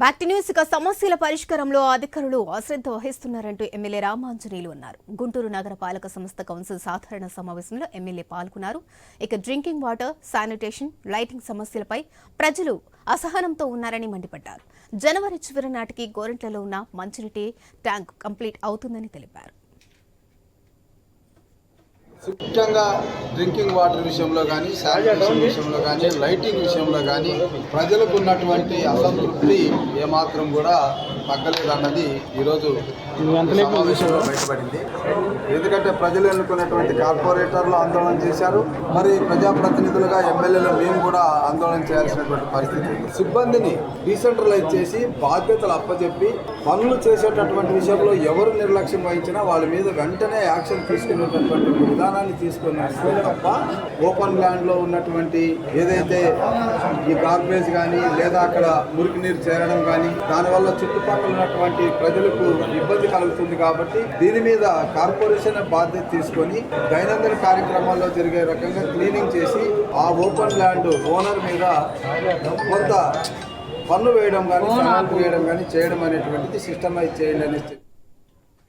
Back news ఇక సమస్యల పరిష్కారంలో అధికారులు అశ్రద్ధ వహిస్తున్నారంటూ ఎమ్మెల్యే రామాంజనేయులు అన్నారు. గుంటూరు నగరపాలక సంస్థ కౌన్సిల్ సాధారణ సమావేశంలో ఎమ్మెల్యే పాల్గొన్నారు. ఇక డ్రింకింగ్ వాటర్ శానిటేషన్ లైటింగ్ సమస్యలపై ప్రజలు అసహనంతో ఉన్నారని మండిపడ్డారు. జనవరి చివరి నాటికి గోరంట్లలో ఉన్న మంచినీటి ట్యాంక్ కంప్లీట్ అవుతుందని తెలిపారు. డ్రింకింగ్ వాటర్ విషయంలో కానీ శానిటేషన్ విషయంలో కానీ లైటింగ్ విషయంలో కానీ ప్రజలకు ఉన్నటువంటి అసంతృప్తి ఏమాత్రం కూడా తగ్గలేదన్నది ఈరోజు సమావేశంలో బయటపడింది. ఎందుకంటే ప్రజలు ఎన్నుకున్నటువంటి కార్పొరేటర్లు ఆందోళన చేశారు. మరి ప్రజాప్రతినిధులుగా ఎమ్మెల్యేలు మేము కూడా ఆందోళన చేయాల్సినటువంటి పరిస్థితి. సిబ్బందిని డీసెంట్రలైజ్ చేసి బాధ్యతలు అప్పచెప్పి పనులు చేసేటటువంటి విషయంలో ఎవరు నిర్లక్ష్యం వహించినా వాళ్ళ మీద వెంటనే యాక్షన్ తీసుకునేటటువంటి విధానాన్ని తీసుకొని వస్తే తప్ప ఓపెన్ ల్యాండ్లో ఉన్నటువంటి ఏదైతే ఈ గార్బేజ్ కానీ లేదా అక్కడ మురికి నీరు చేరడం కానీ దానివల్ల చుట్టుపక్కల ఉన్నటువంటి ప్రజలకు ఇబ్బంది కలుగుతుంది కాబట్టి దీని మీద కార్పొరేషన్ బాధ్యత తీసుకొని దైనందిన కార్యక్రమాల్లో జరిగే రకంగా క్లీనింగ్ చేసి ఆ ఓపెన్ ల్యాండ్ ఓనర్ మీద కొంత పన్ను వేయడం కానీ వేయడం కానీ చేయడం అనేటువంటిది సిస్టమైజ్ చేయండి